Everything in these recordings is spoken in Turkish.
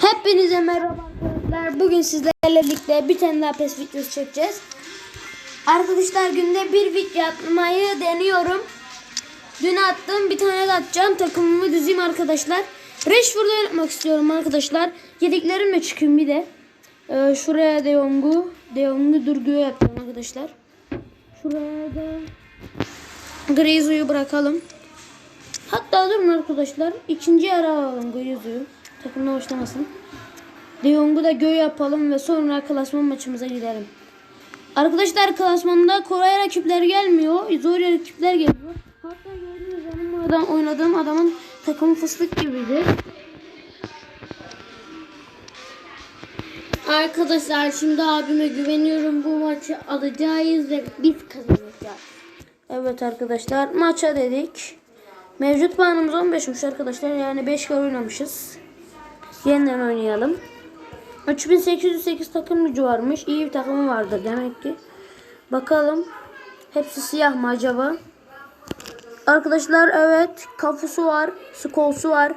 Hepinize merhaba arkadaşlar. Bugün sizlerle birlikte bir tane daha PES videosu çekeceğiz. Arkadaşlar günde bir video atmayı deniyorum. Dün attım bir tane de atacağım. Takımımı düzeyim arkadaşlar. Rashford'u oynatmak istiyorum arkadaşlar. Yediklerimle çıkayım bir de. Ee, şuraya De Jong'u. De Jong'u Durgu'ya yapacağım arkadaşlar. Şuraya da Griezou'yu bırakalım. Hatta durun arkadaşlar. ikinci ara alalım Griezou'yu. Takımda başlamasın. De da göğe yapalım ve sonra klasman maçımıza gidelim. Arkadaşlar klasmanda Koray rakipler gelmiyor. Zor rakipler geliyor. Hatta gördüğünüz zaman adam oynadığım adamın takımı fıstık gibiydi. Arkadaşlar şimdi abime güveniyorum. Bu maçı alacağız ve biz kazanacağız. Evet arkadaşlar maça dedik. Mevcut puanımız 15'miş arkadaşlar. Yani 5 kere oynamışız. Yeniden oynayalım. 3808 takım gücü varmış. İyi bir takımı vardır demek ki. Bakalım. Hepsi siyah mı acaba? Arkadaşlar evet. Kafusu var. Skolsu var.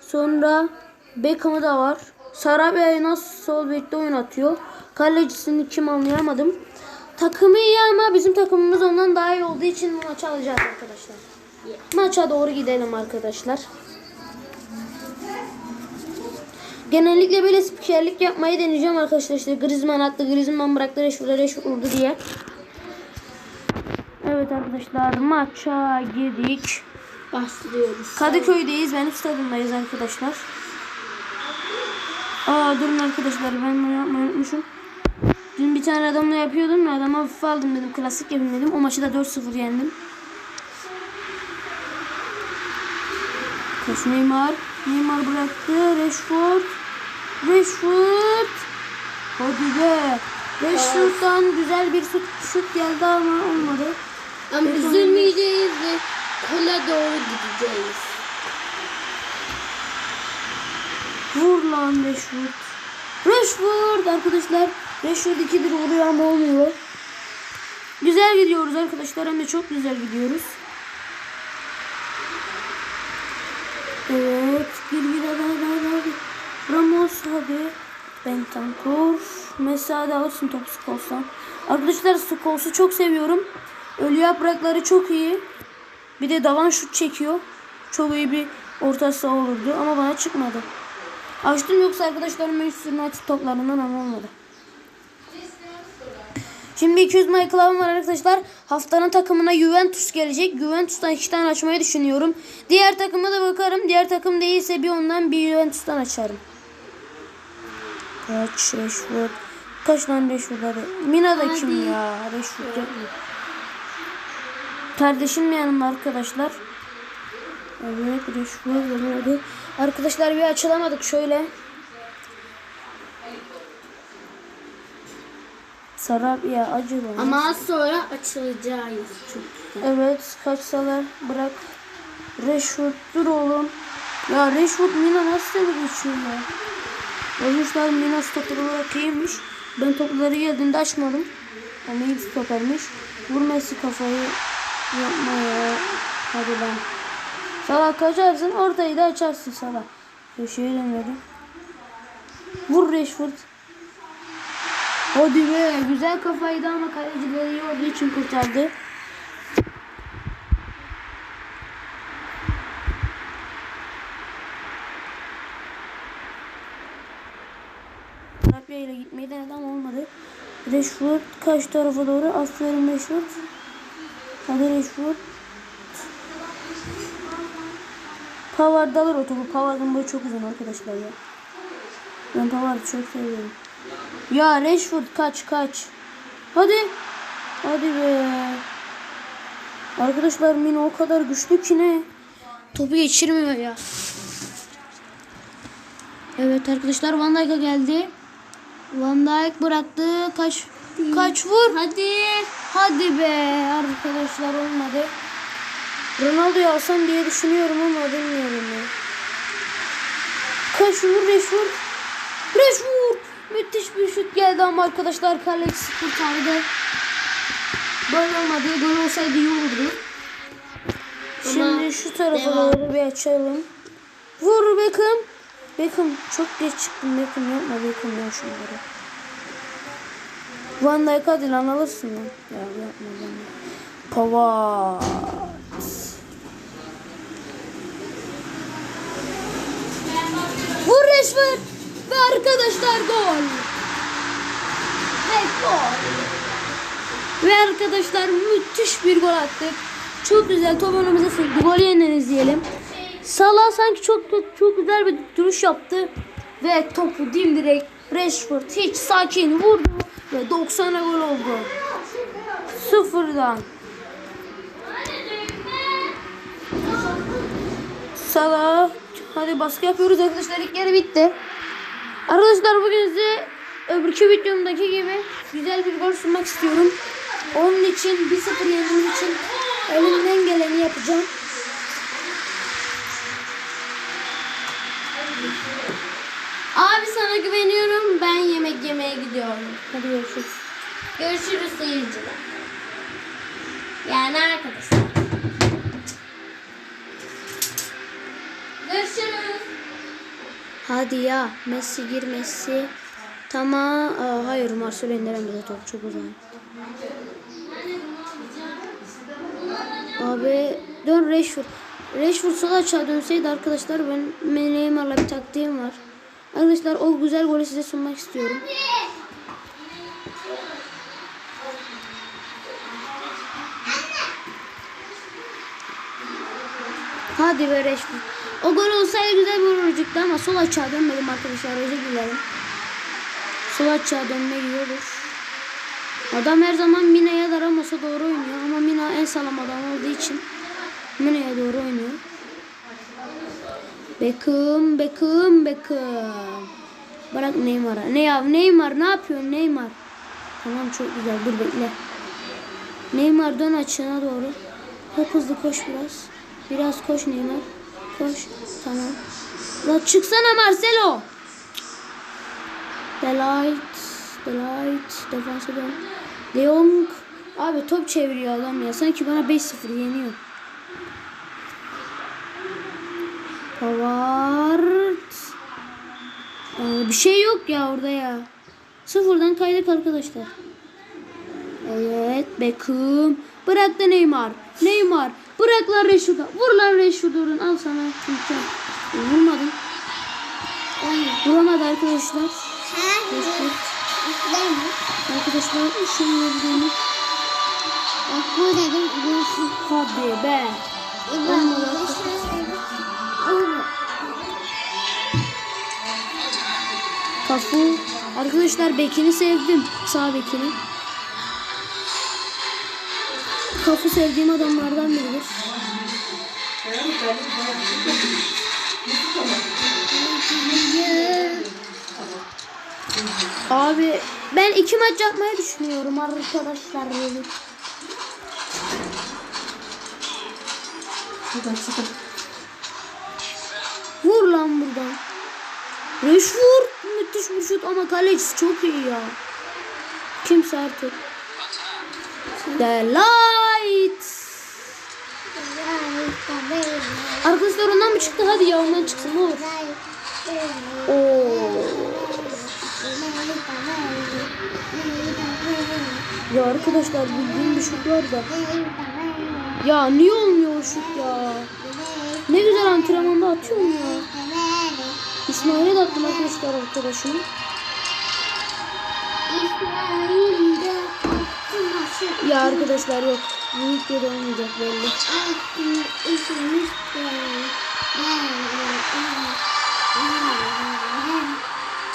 Sonra Beckham'ı da var. Sarabia'yı nasıl sol bekte oynatıyor. Kalecisini kim anlayamadım. Takımı iyi ama bizim takımımız ondan daha iyi olduğu için maçı alacağız arkadaşlar. Maça doğru gidelim arkadaşlar. Genellikle böyle spikerlik yapmayı deneyeceğim arkadaşlar. İşte Griezmann attı, Griezmann bıraktı, Rashford'a Rashford vurdu diye. Evet arkadaşlar maça girdik. Başlıyoruz. Kadıköy'deyiz. Benim stadımdayız arkadaşlar. Aa durun arkadaşlar ben bunu yapmayı unutmuşum. Dün bir tane adamla yapıyordum ya adama hafife aldım dedim. Klasik yapayım dedim. O maçı da 4-0 yendim. Koş Neymar. Neymar bıraktı. Rashford. Rashford. Hadi be. Rashford'dan güzel bir şut, geldi ama olmadı. Ama üzülmeyeceğiz ve kola doğru gideceğiz. Vur lan Rashford. Rashford arkadaşlar. Rashford 2'dir vuruyor ama olmuyor. Güzel gidiyoruz arkadaşlar. Hem de çok güzel gidiyoruz. Evet. Bir bir hadi hadi hadi. hadi. Ramos hadi. Bentancur. Mesela da alırsın topu Skols'tan. Arkadaşlar Skols'u çok seviyorum. Ölü yaprakları çok iyi. Bir de davan şut çekiyor. Çok iyi bir orta saha olurdu ama bana çıkmadı. Açtım yoksa arkadaşlarım üstüne açıp toplarından ama olmadı. Şimdi 200 Michael'ım var arkadaşlar. Haftanın takımına Juventus gelecek. Juventus'tan iki tane açmayı düşünüyorum. Diğer takıma da bakarım. Diğer takım değilse bir ondan bir Juventus'tan açarım. Kaç Rashford. Kaç tane Rashford hadi. Mina da kim ya? Rashford yapma. Kardeşim yanımda arkadaşlar. Evet Rashford hadi. Arkadaşlar bir açılamadık şöyle. Sarabia acı bana. Ama az sonra açılacağız. Çok güzel. Evet kaçsalar bırak. Rashford dur oğlum. Ya Rashford Mina nasıl da geçiyor ya. Olmuşlar Mina stoper olarak iyiymiş. Ben topları geldiğinde açmadım. Ama iyi stopermiş. Vur Messi kafayı yapma ya. Hadi lan. Salah kaçarsın ortayı da açarsın Salah. Köşeye dönüyorum. Vur Rashford. Hadi be güzel kafaydı ama kalecileri iyi olduğu için kurtardı. Rabia ile gitmeyi denedi ama olmadı. Rashford kaç tarafa doğru? Aferin Rashford. Hadi Rashford. Pavard alır o topu. Pavard'ın boyu çok uzun arkadaşlar ya. Ben Pavard'ı çok seviyorum. Ya Rashford kaç kaç. Hadi. Hadi be. Arkadaşlar Mino o kadar güçlü ki ne? Topu geçirmiyor ya. Evet arkadaşlar Van Dijk'a geldi. Van Dijk bıraktı. Kaç kaç vur. Hadi. Hadi be arkadaşlar olmadı. Ronaldo'yu alsam diye düşünüyorum ama bilmiyorum ya. Kaç vur Rashford. Rashford. Müthiş bir şut geldi ama arkadaşlar kalecisi kurtardı. Gol olmadı. Gol olsaydı iyi olurdu. Şimdi şu tarafa devam. doğru bir açalım. Vur Beckham. Beckham çok geç çıktın Beckham yapma Beckham ya şunları. Van Dijk hadi lan alırsın lan. Ya yapma Dijk. Pavard. Vur Rashford. Arkadaşlar gol. Ve gol. Ve arkadaşlar müthiş bir gol attık. Çok güzel top önümüze sekti. Gol yeniden izleyelim. Salah sanki çok çok güzel bir duruş yaptı. Ve topu dimdirek Rashford hiç sakin vurdu. Ve 90'a gol oldu. Sıfırdan. Salah. Hadi baskı yapıyoruz arkadaşlar. İlk yarı bitti. Arkadaşlar bugün size öbürkü videomdaki gibi güzel bir gol sunmak istiyorum. Onun için 1-0 yendiğim için elimden geleni yapacağım. Abi sana güveniyorum. Ben yemek yemeye gidiyorum. Hadi görüşürüz. Görüşürüz seyirciler. Yani arkadaşlar. Görüşürüz. Hadi ya Messi gir Messi. Tamam. Aa, hayır Marcelo indiremedi top çok uzak. Abi dön Rashford. Rashford sol açığa dönseydi arkadaşlar ben Neymar'la bir taktiğim var. Arkadaşlar o güzel golü size sunmak istiyorum. Hadi be Rashford. O gol olsaydı güzel bir olacaktı ama sol açığa dönmedim arkadaşlar özür dilerim. Sol açığa dönme olur. Adam her zaman Mina'ya daramasa doğru oynuyor ama Mina en sağlam adam olduğu için Mina'ya doğru oynuyor. Beckham, Beckham, Beckham. Bırak Neymar'a. Ne ya Neymar ne yapıyorsun Neymar? Tamam çok güzel dur bekle. Neymar dön açığına doğru. Hop hızlı koş biraz. Biraz koş Neymar. Koş. Tamam. La çıksana Marcelo. Delight. Delight. Defansa dön. De Jong. Abi top çeviriyor adam ya. Sanki bana 5-0 yeniyor. Pavard. Aa, bir şey yok ya orada ya. Sıfırdan kaydık arkadaşlar. Evet Beckham. Bırak da Neymar. Neymar. Bırak lan Rashford'a. Vur lan Rashford'un. Al sana. imkan. Vurmadın. Vuramadı arkadaşlar. Arkadaşlar şunu vurduğunu. Bak bu dedim. Bu Hadi be. Olmadı. Kafu. Arkadaşlar bekini sevdim. Sağ bekini. Kafu sevdiğim adamlardan biridir. Abi ben iki maç yapmayı düşünüyorum arkadaşlar. Vur lan buradan. Rashford müthiş bir şut ama kaleci çok iyi ya. Kimse artık. Delight. Arkadaşlar ondan mı çıktı? Hadi ya ondan çıksın olur. Oo. Ya arkadaşlar bildiğim bir şut var da. Ya niye olmuyor o şut ya? Ne güzel antrenmanda atıyorum ya. İsmail'e de attım arkadaşlar arkadaşım. Ya arkadaşlar yok. Bu videoda olmayacak belli.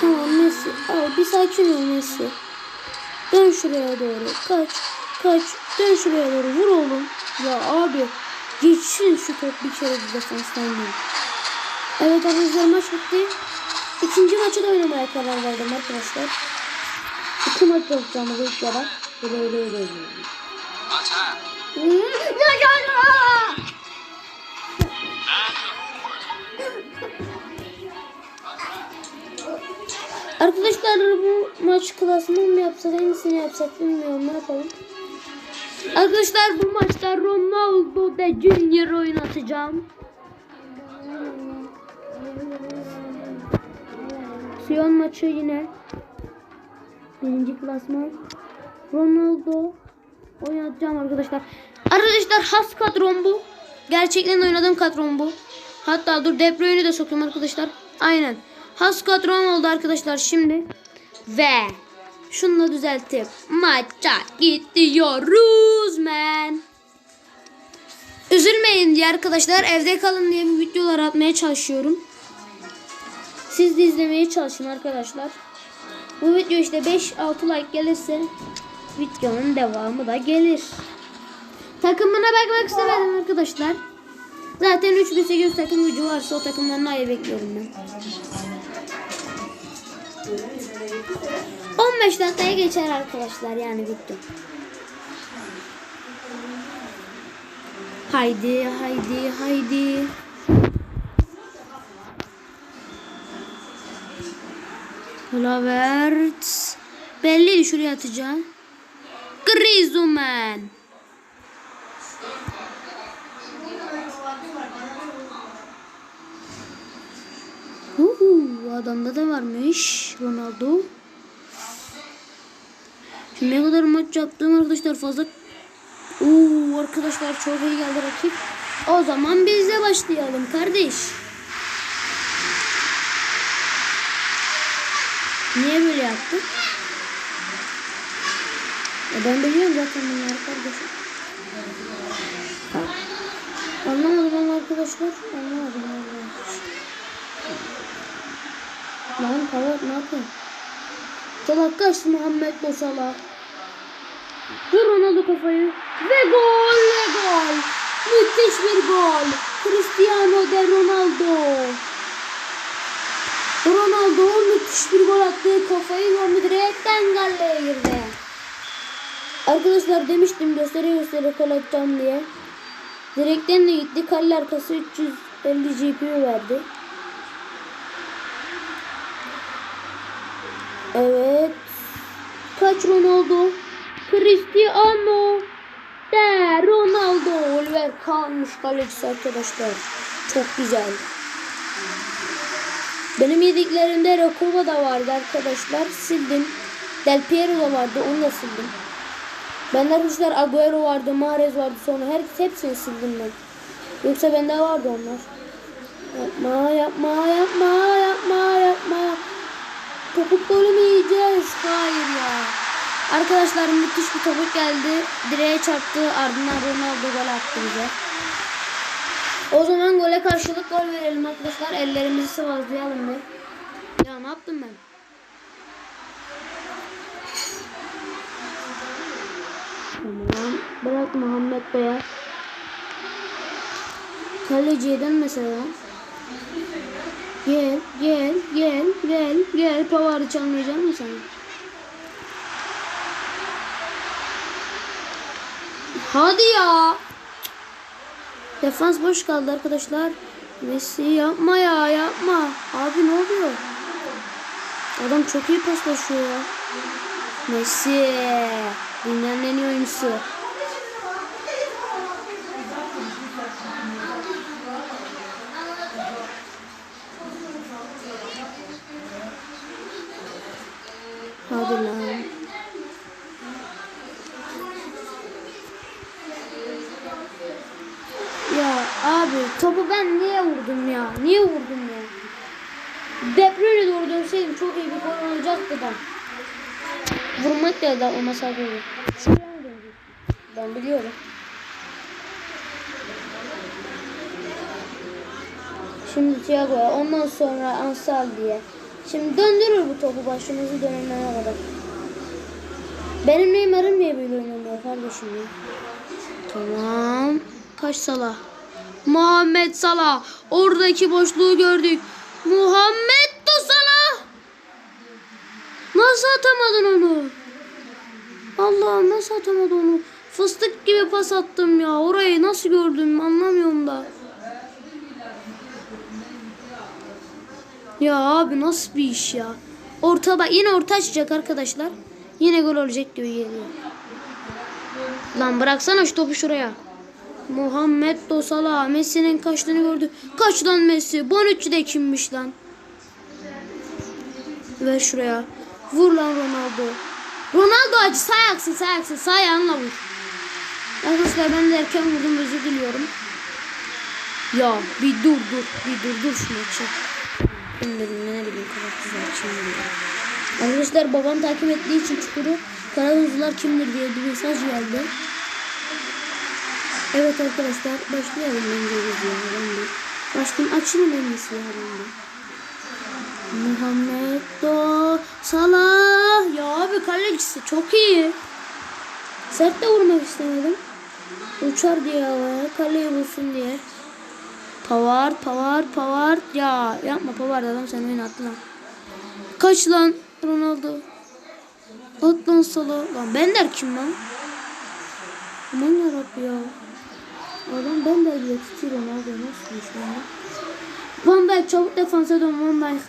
Tamam Messi. Al bir sakin ol Messi. Dön şuraya doğru. Kaç. Kaç. Dön şuraya doğru. Vur oğlum. Ya abi. Geçsin şu top bir kere bir defanstan değil. Evet arkadaşlar maç bitti. İkinci maçı da oynamaya karar verdim arkadaşlar. İki maç yapacağım bu ilk yarı. Böyle öyle öyle öyle. Ya ya ya! Arkadaşlar bu maç klasman mı yapsak hangisini yapsak bilmiyorum ne yapalım. Arkadaşlar bu maçta Ronaldo de Junior oynatacağım. Sion maçı yine. Birinci klasman. Ronaldo oynatacağım arkadaşlar. Arkadaşlar has kadrom bu. Gerçekten oynadığım kadrom bu. Hatta dur De de soktum arkadaşlar. Aynen. Has kadrom oldu arkadaşlar şimdi. Ve şunu da düzeltip maça gidiyoruz men. Üzülmeyin diye arkadaşlar evde kalın diye bir videolar atmaya çalışıyorum. Siz de izlemeye çalışın arkadaşlar. Bu video işte 5-6 like gelirse videonun devamı da gelir. Takımına bakmak istemedim arkadaşlar. Zaten 3800 takım gücü varsa o takımdan iyi bekliyorum ben. 15 dakikaya geçer arkadaşlar yani video. Haydi haydi haydi. Lavert. Belli şuraya atacağım. Griezmann. Uhu, adamda da varmış Ronaldo. Şimdi ne kadar maç yaptım arkadaşlar fazla. Oo arkadaşlar çok iyi geldi rakip. O zaman biz de başlayalım kardeş. Niye böyle yaptık? Ben biliyorum zaten bunları kardeşim. Anlamadım ama arkadaşlar. Anlamadım arkadaşlar. Lan Pavat ne yapıyorsun? Salak kaç Muhammed bu salak. Vur Ronaldo kafayı. Ve gol ve gol. Müthiş bir gol. Cristiano de Ronaldo. Ronaldo müthiş bir gol attı. Kafayı gördü direkten galleye girdi. Arkadaşlar demiştim göstere göstere gol atacağım diye. Direkten de gitti. Kale arkası 350 GPU verdi. Evet. Kaç Ronaldo? Cristiano de Ronaldo. Oliver kalmış kalecisi arkadaşlar. Çok güzel. Benim yediklerimde Recoba da vardı arkadaşlar. Sildim. Del Piero da vardı. Onu da sildim. Bende arkadaşlar Agüero vardı. Mahrez vardı. Sonra her hepsini sildim ben. Yoksa bende vardı onlar. Yapma yapma yapma yapma yapma. Topuk golü mü yiyeceğiz? Hayır ya. Arkadaşlar müthiş bir topuk geldi. Direğe çarptı. Ardından Ronaldo gol attı bize. O zaman gole karşılık gol verelim arkadaşlar. Ellerimizi sıvazlayalım bir. Ya ne yaptım ben? Muhammed Bey'e. Kaleciye mesela. Gel, gel, gel, gel, gel. Pavarı çalmayacak mısın sen? Hadi ya. Defans boş kaldı arkadaşlar. Messi yapma ya yapma. Abi ne oluyor? Adam çok iyi paslaşıyor ya. Messi. Dünyanın en iyi oyuncusu. Hadi lan. Ya abi topu ben niye vurdum ya? Niye vurdum ya? De Bruyne doğru dönseydim çok iyi bir gol olacaktı da. Vurmak da da o mesafeyi. Ben biliyorum. Şimdi Thiago'ya ondan sonra Ansal diye. Şimdi döndürür bu topu başımızı dönene kadar. Benim Neymar'ım niye böyle oynamıyor kardeşim? Tamam. Kaç Salah? Muhammed Salah. Oradaki boşluğu gördük. Muhammed de Salah. Nasıl atamadın onu? Allah'ım nasıl atamadın onu? Fıstık gibi pas attım ya. Orayı nasıl gördüm anlamıyorum da. Ya abi nasıl bir iş ya? Orta bak yine orta açacak arkadaşlar. Yine gol olacak gibi geliyor. Lan bıraksana şu topu şuraya. Muhammed Dosala Messi'nin kaçtığını gördü. Kaç lan Messi? Bonucci de kimmiş lan? Ver şuraya. Vur lan Ronaldo. Ronaldo acı sağ ayaksın sağ ayaksın sağ ayağınla vur. Arkadaşlar ben de erken vurdum özür diliyorum. Ya bir dur dur bir dur dur şu maçı. Kim dedim ne bileyim Karadızlar kimdir ya. Arkadaşlar babam takip ettiği için çukuru Karadızlar kimdir diye bir mesaj geldi. Evet arkadaşlar başlayalım bence videoya. Başlayayım açayım en iyisi ya ben de. Muhammed Do Salah. Ya abi kalecisi çok iyi. Sert de vurmak istemedim. Uçar diye havaya kaleyi bulsun diye. Pavard, Pavard, Pavard. Ya yapma Pavard adam sen oyunu attın lan. Kaç lan Ronaldo. At lan Salah. Lan Bender kim lan? Aman yarabbi ya. Adam Bender bile tutuyor Ronaldo nasıl iş lan? Van Dijk çabuk defansa dön Van Dijk.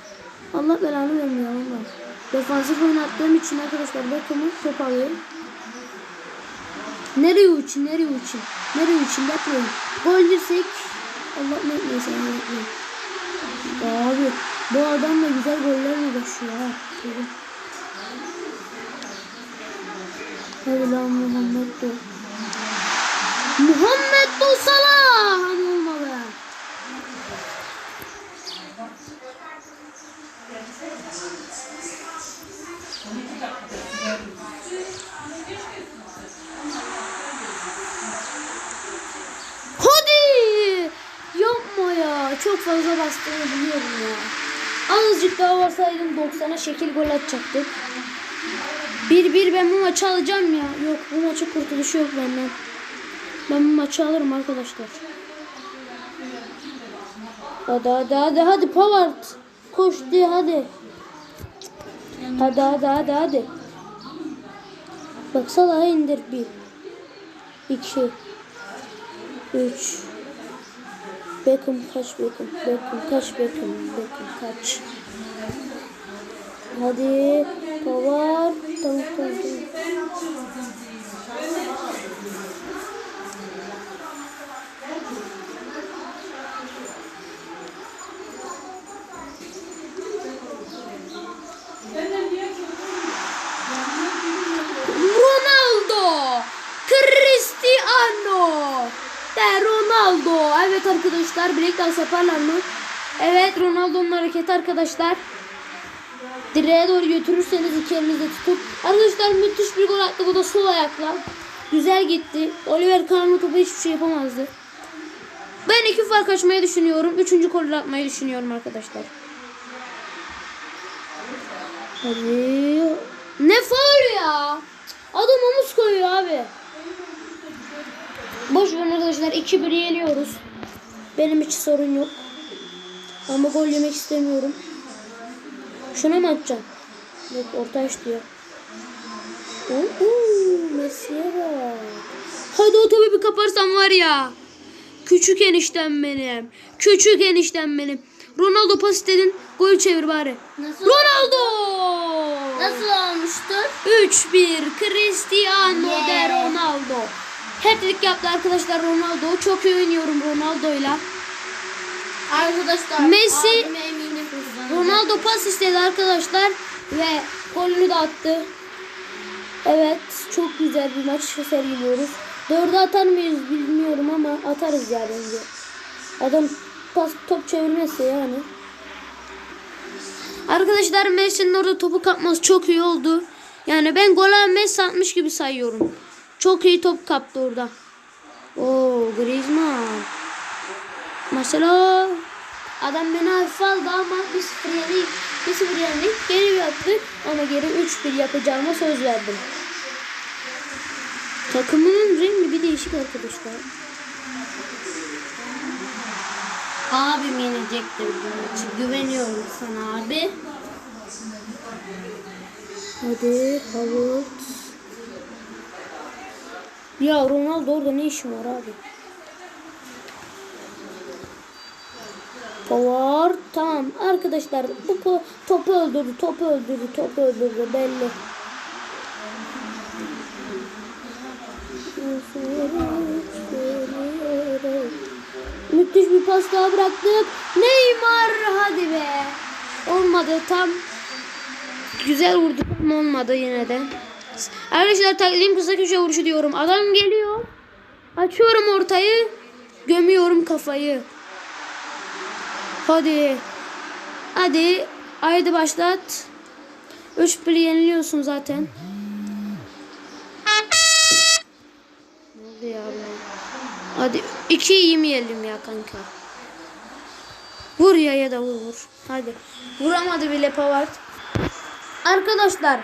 Allah belanı vermiyor Van Dijk. Defansif oynattığım için arkadaşlar bakımı top alıyor. Nereye uçun, nereye uçun? Nereye uçun? Bekleyin. Gol girsek Allah ne neyse ne bekleyin. Abi bu adam da güzel gollerle başlıyor ha. Şöyle. Hadi lan Muhammed Do. Muhammed Do Salah! Hani olmadı. Hadi! Yapma ya. Çok fazla bastığını biliyorum ya. Azıcık daha basaydım 90'a şekil gol atacaktık. 1-1 ben bu maçı alacağım ya. Yok bu maçı kurtuluşu yok benden. Ben bu maçı alırım arkadaşlar. Hadi hadi hadi hadi Pavard. Koş diye hadi. Hadi hadi hadi hadi. Bak Salah'a indir bir. iki, Üç. Beckham kaç Beckham? Beckham kaç Beckham? Beckham kaç? Hadi. Pavard. Tamam tamam Ronaldo. Evet arkadaşlar breakdance yaparlar mı? Evet Ronaldo'nun hareketi arkadaşlar. Direğe doğru götürürseniz iki elinizle tutup. Arkadaşlar müthiş bir gol attı. Bu da sol ayakla. Güzel gitti. Oliver Kahn'ın topu hiçbir şey yapamazdı. Ben iki fark açmayı düşünüyorum. Üçüncü golü atmayı düşünüyorum arkadaşlar. Hadi. Ne faul ya? Adam omuz koyuyor abi. Boş ver arkadaşlar. 2-1 yeniyoruz. Benim hiç sorun yok. Ama gol yemek istemiyorum. Şuna mı atacağım? Yok orta iş diyor. Oo, Messi'ye bak. Hadi o topu bir kaparsam var ya. Küçük eniştem benim. Küçük eniştem benim. Ronaldo pas istedin. Gol çevir bari. Nasıl? Ronaldo! Nasıl olmuştur? 3-1 Cristiano de Yeah. Ronaldo. Hat-trick yaptı arkadaşlar Ronaldo. Çok iyi oynuyorum Ronaldo'yla. Arkadaşlar Messi- abime. Ronaldo pas istedi arkadaşlar ve golünü de attı. Evet çok güzel bir maç sergiliyoruz. Dörde atar mıyız bilmiyorum ama atarız ya bence. Adam pas top çevirmezse yani. Arkadaşlar Messi'nin orada topu kapması çok iyi oldu. Yani ben gola Messi atmış gibi sayıyorum. Çok iyi top kaptı orada. Oo Griezmann. Mesela adam beni hafife aldı ama bir sıfır yenik. Bir sıfır. Geri yaptık ama geri 3-1 yapacağıma söz verdim. Takımının rengi bir değişik arkadaşlar. Abim yenecektir bu maçı. Güveniyorum sana abi. Hadi Havertz. Ya Ronaldo orada ne işin var abi? Pavard tamam arkadaşlar bu topu öldürdü topu öldürdü topu öldürdü belli. Müthiş bir pas daha bıraktık. Neymar hadi be. Olmadı tam Güzel vurduk ama olmadı yine de. Arkadaşlar taktiğim kısa köşe vuruşu diyorum. Adam geliyor. Açıyorum ortayı. Gömüyorum kafayı. Hadi. Hadi. Haydi başlat. 3 1 yeniliyorsun zaten. Ne oldu ya be? Hadi 2 yemeyelim ya kanka. Vur ya ya da vur vur. Hadi. Vuramadı bile Pavard. Arkadaşlar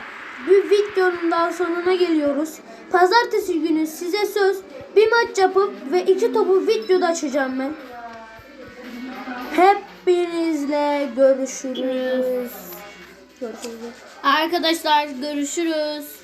bir videonun daha sonuna geliyoruz. Pazartesi günü size söz bir maç yapıp ve iki topu videoda açacağım ben. Hepinizle görüşürüz. Görüşürüz. Arkadaşlar görüşürüz.